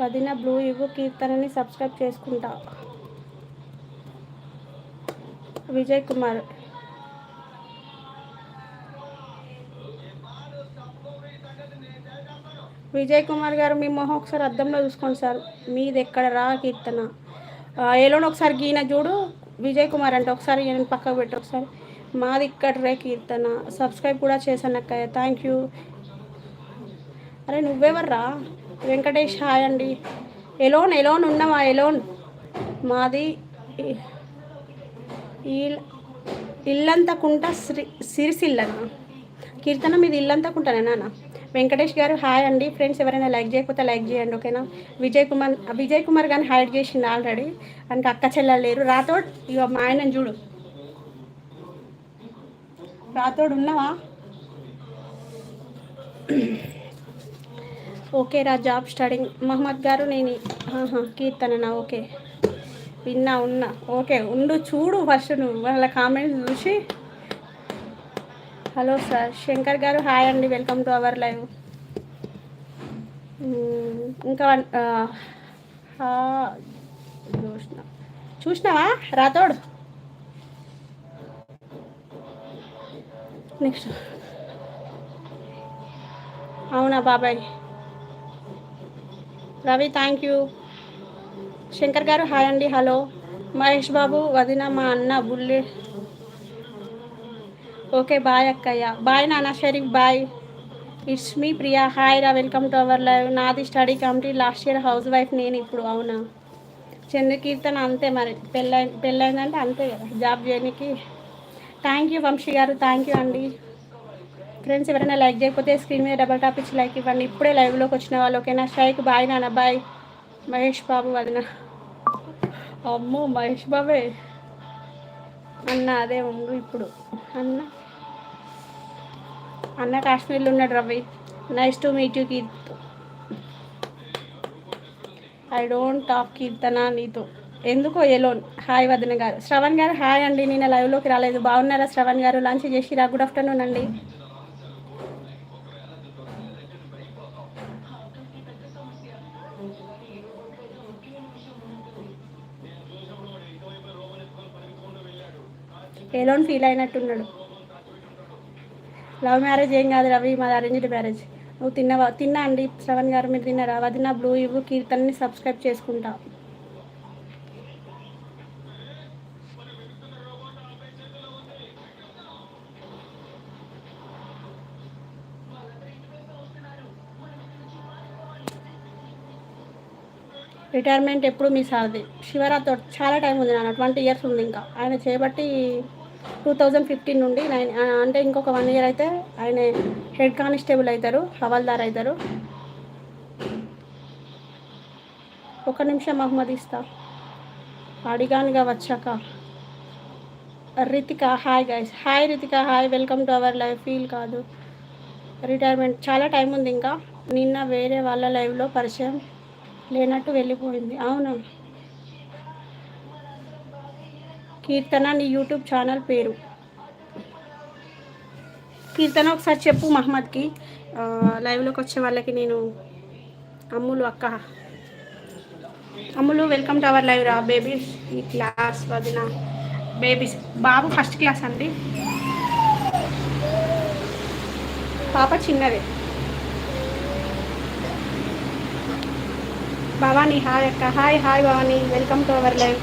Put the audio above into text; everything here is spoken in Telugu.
వదిన బ్లూ ఇవ్వు కీర్తనని సబ్స్క్రైబ్ చేసుకుంటా. విజయ్ కుమార్. విజయ్ కుమార్ గారు మీ మొహం ఒకసారి అద్దంలో చూసుకోండి సార్. మీది ఎక్కడ రా కీర్తన? ఏలోని ఒకసారి గీన చూడు. విజయ్ కుమార్ అంటే ఒకసారి నేను పక్కకు పెట్టి ఒకసారి. మాది ఇక్కడ రే కీర్తన. సబ్స్క్రైబ్ కూడా చేశాను అక్కయ్య. Thank you. అరే నువ్వెవర్రా? వెంకటేష్ హాయ్ అండి. ఎలోన్ ఎలోన్ ఉన్నావా ఎలోన్? మాది ఇల్లంతకుంట శ్రీ సిరిసిల్లనా కీర్తన మీది ఇల్లంతకుంటానే నాన్న. వెంకటేష్ గారు హాయ్ అండి. ఫ్రెండ్స్ ఎవరైనా లైక్ చేయకపోతే లైక్ చేయండి ఓకేనా? విజయ్ కుమార్ విజయ్ కుమార్ గారిని హైడ్ చేసింది ఆల్రెడీ. అంటే అక్క చెల్లెలు లేరు. రాతోడ్ ఇక మా ఆయన చూడు. రాతోడు ఉన్నావా? ఓకే రా జాబ్ స్టార్టింగ్. మహమ్మద్ గారు నేను కీర్తననా ఓకే. విన్నా ఉన్నా. ఓకే ఉండు చూడు ఫస్ట్ నువ్వు. వాళ్ళ కామెంట్స్ చూసి. హలో సార్ శంకర్ గారు హాయ్ అండి వెల్కమ్ టు అవర్ లైవ్. ఇంకా చూసిన చూసినావా? రాతోడు నెక్స్ట్. అవునా బాబాయ్? రవి థ్యాంక్ యూ శంకర్ గారు హాయ్ అండి హలో మహేష్ బాబు వదిన మా అన్న బుల్లి. ఓకే బాయ్ అక్కయ్య. బాయ్ నాన్న Sharif bye it's me Priya. Hi రా వెల్కమ్ టు అవర్ లైవ్ నాది study complete last year housewife నేను ఇప్పుడు అవునా? చంద్రకీర్తన అంతే మరి. పెళ్ళై పెళ్ళైందంటే అంతే కదా. జాబ్ చేయడానికి thank you Vamshi garu thank you అండి. ఫ్రెండ్స్ ఎవరైనా లైక్ చేయకపోతే స్క్రీన్ మీద డబల్ టాప్ ఇచ్చి లైక్ ఇవ్వండి. ఇప్పుడే లైవ్లోకి వచ్చిన వాళ్ళు ఓకేనా? షైక్ బాయ్ నాన్న బాయ్. మహేష్ బాబు వదిన. అమ్మో మహేష్ బాబే. అన్న అదే ఉండు ఇప్పుడు. అన్న. అన్న కాశ్మీర్లో ఉన్నాడు Ravi. Nice to meet you Keerth I don't talk Keerthana నీతో. ఎందుకో ఎలోన్ హాయ్ వదిన గారు. శ్రవణ్ గారు హాయ్ అండి. నేను లైవ్లోకి రాలేదు. బాగున్నారా శ్రవణ్ గారు? లంచ్ చేసి రా గుడ్ ఆఫ్టర్నూన్ అండి. ఏలోన్ ఫీల్ అయినట్టున్నాడు. లవ్ మ్యారేజ్ ఏం కాదు రవి మాది అరేంజ్డ్ మ్యారేజ్. నువ్వు తిన్నవా? తిన్నా అండి. శ్రవణ్ గారు మీరు తిన్నారా? వదిన బ్లూ ఇవ్వు కీర్తన్ని సబ్స్క్రైబ్ చేసుకుంటా. రిటైర్మెంట్ ఎప్పుడు మిస్ అవ్వదు శివరాతో చాలా టైం ఉంది నాన్న. ట్వంటీ ఇయర్స్ ఉంది ఇంకా. ఆయన చేపట్టి టూ థౌజండ్ ఫిఫ్టీన్ నుండి నైన్ అంటే ఇంకొక వన్ ఇయర్ అయితే ఆయన హెడ్ కానిస్టేబుల్ అవుతారు హవాల్దార్ అవుతారు. ఒక నిమిషం మహమ్మద్ ఇస్తా. అడిగానుగా వచ్చాక. Ritika hi guys hi Ritika hi welcome to our life feel కాదు. రిటైర్మెంట్ చాలా టైం ఉంది ఇంకా. నిన్న వేరే వాళ్ళ లైవ్లో పరిచయం లేనట్టు వెళ్ళిపోయింది. అవును. కీర్తన నీ యూట్యూబ్ ఛానల్ పేరు. కీర్తన ఒకసారి చెప్పు మహమ్మద్కి. లైవ్లోకి వచ్చే వాళ్ళకి నేను అమ్ములు అక్క. Ammulu welcome to our live రా బేబీస్ ఈ క్లాస్ వదిన. బేబీస్ బాబు ఫస్ట్ క్లాస్ అండి. పాప చిన్నదే. భవానీ హాయ్ అక్క. Hi hi Bhavani. Welcome to our live.